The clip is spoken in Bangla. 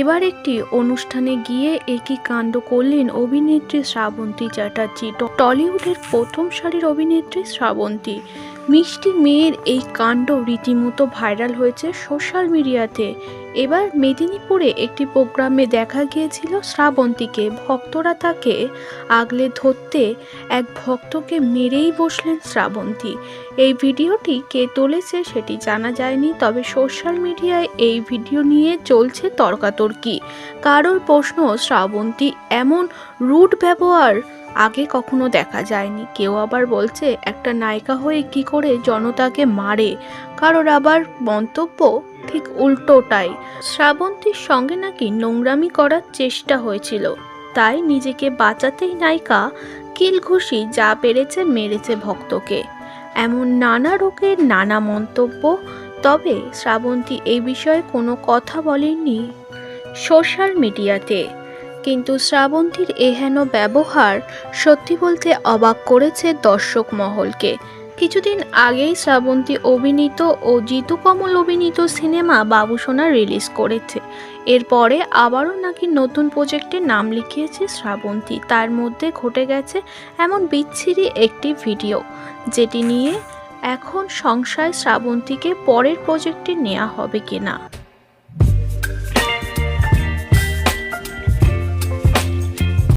এবার একটি অনুষ্ঠানে গিয়ে একই কাণ্ড করলেন অভিনেত্রী শ্রাবন্তী চ্যাটার্জি। টলিউডের প্রথম সারির অভিনেত্রী শ্রাবন্তী। মিষ্টি মেয়ের এই কাণ্ড রীতিমতো ভাইরাল হয়েছে সোশ্যাল মিডিয়াতে। এবার মেদিনীপুরে একটি প্রোগ্রামে দেখা গিয়েছিল শ্রাবন্তীকে। ভক্তরা তাকে আগলে ধরতে এক ভক্তকে মেরেই বসলেন শ্রাবন্তী। এই ভিডিওটি কে তুলেছে সেটি জানা যায়নি, তবে সোশ্যাল মিডিয়ায় এই ভিডিও নিয়ে চলছে তর্কাতর্কি। কারোর প্রশ্ন, শ্রাবন্তী এমন রুট ব্যবহার আগে কখনো দেখা যায়নি। কেউ আবার বলছে, একটা নায়িকা হয়ে কি করে জনতাকে মারে? কারোর আবার মন্তব্য ঠিক উল্টোটাই। শ্রাবন্তীর সঙ্গে নাকি নোংরামি করার চেষ্টা হয়েছিল। তাই নিজেকে বাঁচাতেই নায়িকা কিলঘুষি যা পেরেছে মেরেছে ভক্তকে। এমন নানা রোগের নানা মন্তব্য। তবে শ্রাবন্তী এই বিষয়ে কোনো কথা বলেননি সোশ্যাল মিডিয়াতে। কিন্তু শ্রাবন্তীর এহেন ব্যবহার সত্যি বলতে অবাক করেছে দর্শক মহলকে। কিছুদিন আগেই শ্রাবন্তী অভিনীত ও জিতু কমল অভিনীত সিনেমা বাবুসোনা রিলিজ করেছে। এরপরে আবারও নাকি নতুন প্রজেক্টে নাম লিখিয়েছে শ্রাবন্তী। তার মধ্যে ঘটে গেছে এমন বিচ্ছিরি একটি ভিডিও, যেটি নিয়ে এখন সংশয় শ্রাবন্তীকে পরের প্রজেক্টে নেওয়া হবে কিনা।